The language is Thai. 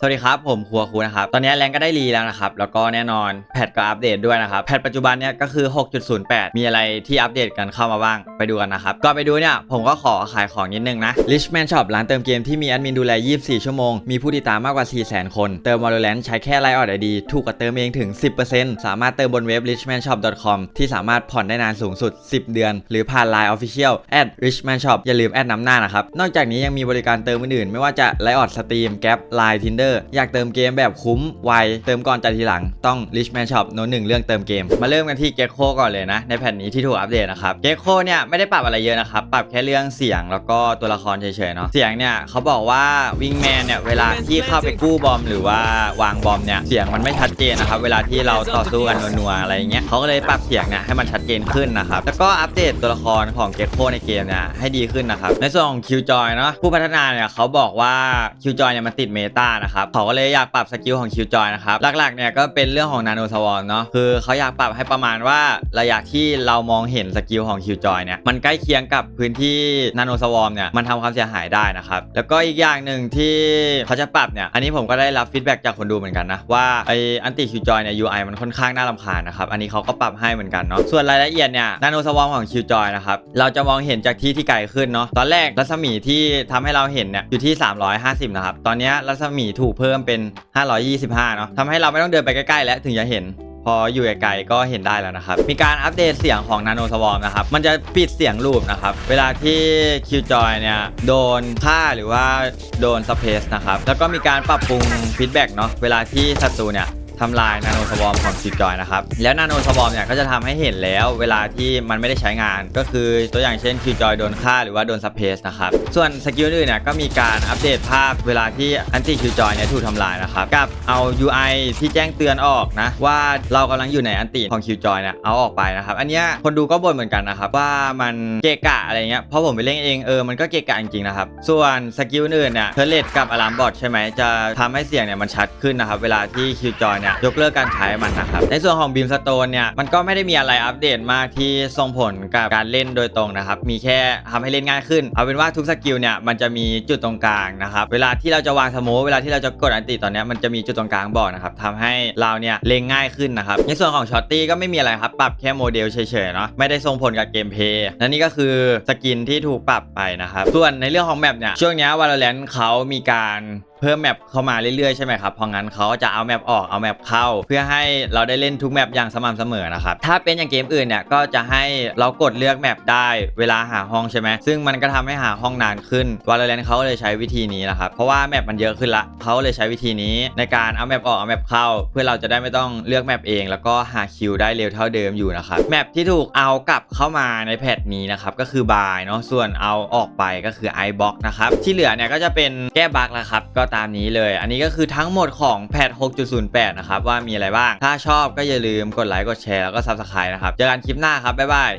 สวัสดีครับ ผมครัวครูนะครับ ตอนนี้แรงก็ได้รีแล้วนะครับ แล้วก็แน่นอนแพทก็อัปเดตด้วยนะครับ แพทปัจจุบันเนี่ยก็คือ 6.08 มีอะไรที่อัปเดตกันเข้ามาบ้างไปดูกันนะครับ ก่อนไปดูเนี่ย ผมก็ขอขายของนิดนึงนะ Richman Shop ร้านเติมเกมที่มีแอดมินดูแล 24 ชั่วโมง มีผู้ติดตามมากกว่า 400,000 คน เติม Valorant ใช้แค่ไลน์ออดไอดีถูกกว่าเติมเองถึง 10%สามารถเติมบนเว็บ richmanshop.com ที่สามารถผ่อนได้นานสูงสุด 10 เดือน หรือผ่าน Line Official at richman shop อย่าลืมแอดนำหน้านะครับนอกจากนี้ยังมีบริการเติมอื่นๆไม่ว่าจะไลออดสตรีมแก p ไลน์ทินเดอร์ อยากเติมเกมแบบคุ้มไวเติมก่อนจ่ายทีหลังต้อง richman shop โน้นหนึ่งเรื่องเติมเกม มาเริ่มกันที่ Gecko ก่อนเลยนะ ในแผ่นนี้ที่ถูกอัปเดตนะครับ Gecko เนี่ยไม่ได้ปรับอะไรเยอะนะครับ ปรับแค่เรื่องเสียงแล้วก็ตัวละครเฉยๆเนาะเสียงเนี่ยเขาบอกว่าวิงแมนเนี่ยเวลาที่เข้าไปกู้บอมหรือว่าวางบอมเนี่ยเสียงมันไม่ชัดเจนนะครับเวลาที่เราต่อสู้กันนัวๆอะไรเงี้ยเขาก็เลยปรับเสียงเนี่ยให้มันชัดเจนขึ้นนะครับแล้วก็อัปเดตตัวละครของเก c โ o ในเกมเนี่ยให้ดีขึ้นนะครับในส่วนของคิวจอยเนาะผู้พัฒนาเนี่ยเขาบอกว่าคิวจอยเนี่ยมันติดเมตานะครับเขาก็เลยอยากปรับสกิลของคิวจอยนะครับหลักๆเนี่ยก็เป็นเรื่องของนาโนสวอมเนาะคือเขาอยากปรับให้ประมาณว่าระยะที่เรามองเห็นสกิลของคิวจอยเนี่ยมันใกล้เคียงกับพื้นที่นาโนสวอมเนี่ยมันทำความเสียหายได้นะครับแล้วก็อีกอย่างหนึ่งที่เขาจะปรับเนี่ยอันนี้ผมก็ได้รับฟีดแบ็กจากคนดูเหมือนกันนะว่าไออันติคิวจอยเนี่ย UI มันค่อนข้างน่ารำคาญนะครับอันนี้เขาก็ปรับให้เหมือนกันเนาะส่วนรายละเอียดเนี่ยนาโนสวอมของคิวจอยนะครับเราจะมองเห็นจากที่ที่ไกลขึ้นเนาะตอนแรกรัศมีที่ทำให้เราเห็นเนี่ยอยู่ที่ 350นะครับตอนนี้รัศมีถูกเพิ่มเป็น 525 เนาะทำให้เราไม่ต้องเดินไปใกล้ๆ แล้วถึงจะเห็น พออยู่ไกลๆก็เห็นได้แล้วนะครับ มีการอัปเดตเสียงของ Nano Swarm นะครับ มันจะปิดเสียงรูปนะครับ เวลาที่ Qjoy เนี่ยโดนฆ่าหรือว่าโดนสเปซนะครับ แล้วก็มีการปรับปรุงฟีดแบ็กเนาะ เวลาที่ศัตรูเนี่ย ทำลายนาโนสวอมของ Qjoy นะครับ แล้วนาโนสวอมเนี่ยก็จะทำให้เห็นแล้วเวลาที่มันไม่ได้ใช้งาน ก็คือตัวอย่างเช่น Qjoy โดนฆ่าหรือว่าโดนสเปซนะครับ ส่วนสกิลอื่นเนี่ยก็มีการอัปเดตภาพเวลาที่อันติ Qjoy เนี่ยถูกทำลายนะครับ กับเอา UI ที่แจ้งเตือนออกนะว่าเรากำลังอยู่ในอันติของ Qjoy เนี่ยเอาออกไปนะครับ อันเนี้ยคนดูก็บ่นเหมือนกันนะครับว่ามันเกะกะอะไรเงี้ยเพราะผมไปเล่นเองเออมันก็เกะกะจริงๆนะครับ ส่วนสกิลอื่นเนี่ยเทเลตกับอะลามบอทใช่ไหมจะทำให้เสียงเนี่ยมันชัดขึ้นนะครับเวลาที่ Qjoy เนี่ยยกเลิกการใช้มันนะครับ ในส่วนของบีมสโตนเนี่ยมันก็ไม่ได้มีอะไรอัปเดตมากที่ส่งผลกับการเล่นโดยตรงนะครับ มีแค่ทำให้เล่นง่ายขึ้น เอาเป็นว่าทุกสกิลเนี่ยมันจะมีจุดตรงกลางนะครับ เวลาที่เราจะวางสมคเวลาที่เราจะกดอันติตอนนี้มันจะมีจุดตรงกลางบอกนะครับทำให้เราเนี่ยเล่นง่ายขึ้นนะครับ ในส่วนของช็อตตี้ก็ไม่มีอะไรครับ ปรับแค่โมเดลเฉยๆเนาะไม่ได้ส่งผลกับเกมเพลย์และนี่ก็คือสกินที่ถูกปรับไปนะครับส่วนในเรื่องของแมปเนี่ยช่วงนี้วาโลแรนเขามีการเพิ่มแมปเข้ามาเรื่อยๆใช่ไหมครับเพราะงั้นเขาจะเอาแมปออกเอาแมปเข้า เพื่อให้เราได้เล่นทุกแมปอย่างสม่ำเสมอนะครับถ้าเป็นอย่างเกมอื่นเนี่ยก็จะให้เรากดเลือกแมปได้เวลาหาห้องใช่ไหมซึ่งมันก็ทำให้หาห้องนานขึ้น Valorant เขาเลยใช้วิธีนี้นะครับเพราะว่าแมปมันเยอะขึ้นละเขาเลยใช้วิธีนี้ในการเอาแมปออกเอาแมปเข้า เพื่อเราจะได้ไม่ต้องเลือกแมปเอง แล้วก็หาคิวได้เร็วเท่าเดิมอยู่นะครับแมปที่ถูกเอากลับเข้ามาในแพทนี้นะครับก็คือบายเนาะส่วนเอาออกไปก็คือ i box นะครับที่เหลือเนี่ยก็จะเป็นแก้บั๊กล้วครับก็ตามนี้เลย อันนี้ก็คือทั้งหมดของแพท6.08 นะครับ ว่ามีอะไรบ้าง ถ้าชอบก็อย่าลืมกดไลค์กดแชร์แล้วก็ซับสไครต์นะครับ เจอกันคลิปหน้าครับ บ๊ายบาย